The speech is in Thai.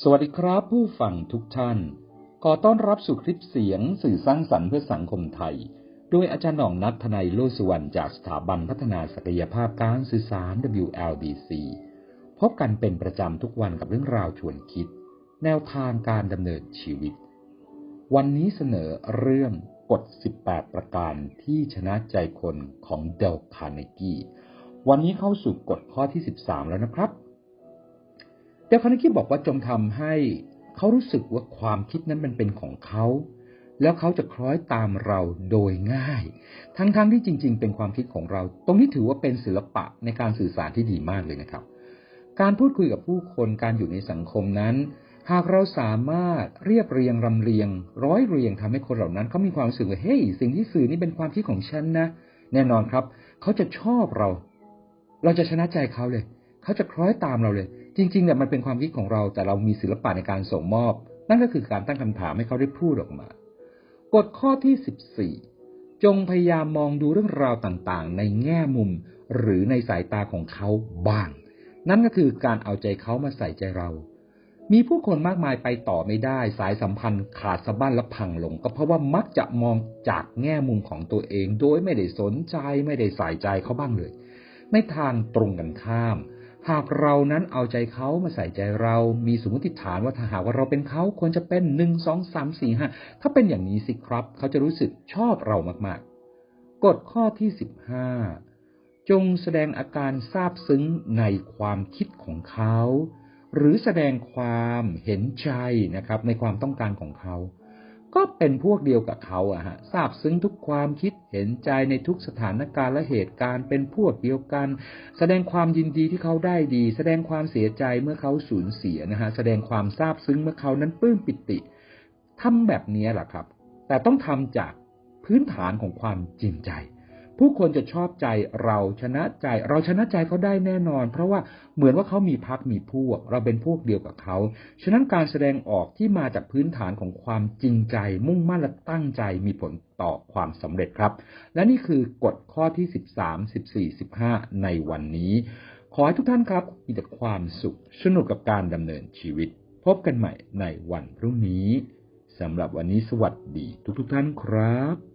สวัสดีครับผู้ฟังทุกท่าน ขอต้อนรับสู่คลิปเสียงสื่อสร้างสรรค์เพื่อสังคมไทย โดยอาจารย์หน่องนัททนายโลสุวรรณจากสถาบันพัฒนาศักยภาพการสื่อสาร WLDC พบกันเป็นประจำทุกวันกับเรื่องราวชวนคิด แนวทางการดำเนินชีวิต วันนี้เสนอเรื่องกฎ 18 ประการที่ชนะใจคนของเดลคาร์เนกีวันนี้เข้าสู่กฎข้อที่ 13 แล้วนะครับ เดลคาร์เนกีบอกว่าจงทำให้เขารู้สึกว่าความคิดนั้นมันเป็นของเขา แล้วเขาจะคล้อยตามเราโดยง่าย ทั้งๆทที่จริง ๆ เป็นความคิดของเรา ตรงนี้ถือว่าเป็นศิลปะในการสื่อสารที่ดีมากเลยนะครับ การพูดคุยกับผู้คนการอยู่ในสังคมนั้น หากเราสามารถเรียบเรียงรำเรียง ร้อยเรียงทำให้คนเหล่านั้นเขามีความรู้สึกว่าเฮ้ยสิ่งที่สื่อนี่เป็นความคิดของฉันนะแน่นอนครับ เขาจะชอบเรา เราจะชนะใจเขาเลย เขาจะคล้อยตามเราเลย จริงๆเนี่ยมันเป็นความคิดของเราแต่เรามีศิลปะในการส่งมอบ นั่นก็คือการตั้งคำถามให้เขาได้พูดออกมากฎข้อที่ 14 จงพยายามมองดูเรื่องราวต่างๆ ในแง่มุมหรือในสายตาของเขาบ้าง นั่นก็คือการเอาใจเขามาใส่ใจเรา มีผู้คนมากมายไปต่อไม่ได้ สายสัมพันธ์ขาดสะบั้นและพังลง ก็เพราะว่ามักจะมองจากแง่มุมของตัวเอง โดยไม่ได้สนใจไม่ได้ใส่ใจเขาบ้างเลย ในทางตรงกันข้าม หากเรานั้นเอาใจเขามาใส่ใจเรา มีสมมติฐานว่าถ้าหากว่าเราเป็นเขาควรจะเป็นหนึ่งสองสามสี่ห้าถ้าเป็นอย่างนี้สิครับ เขาจะรู้สึกชอบเรามากๆ กฎข้อที่สิบห้าจงแสดงอาการซาบซึ้งในความคิดของเขา หรือแสดงความเห็นใจนะครับในความต้องการของเขา ก็เป็นพวกเดียวกับเขาอะฮะทราบซึ้งทุกความคิดเห็นใจในทุกสถานการณ์และเหตุการณ์ เป็นพวกเดียวกัน แสดงความยินดีที่เขาได้ดี แสดงความเสียใจเมื่อเขาสูญเสียนะฮะแสดงความซาบซึ้งเมื่อเขานั้นปลื้มปิติทำแบบนี้แหละครับ แต่ต้องทำจากพื้นฐานของความจริงใจ ผู้คนจะชอบใจเราชนะใจ เราชนะใจเขาได้แน่นอน เพราะว่าเหมือนว่าเขามีพักมีพวก เราเป็นพวกเดียวกับเขา ฉะนั้นการแสดงออกที่มาจากพื้นฐานของความจริงใจ มุ่งมั่นและตั้งใจมีผลต่อความสำเร็จครับ และนี่คือกฎข้อที่ 13 14 15 ในวันนี้ ขอให้ทุกท่านครับมีแต่ความสุขสนุกกับการดำเนินชีวิต พบกันใหม่ในวันพรุ่งนี้สำหรับวันนี้สวัสดีทุกๆทท่านครับ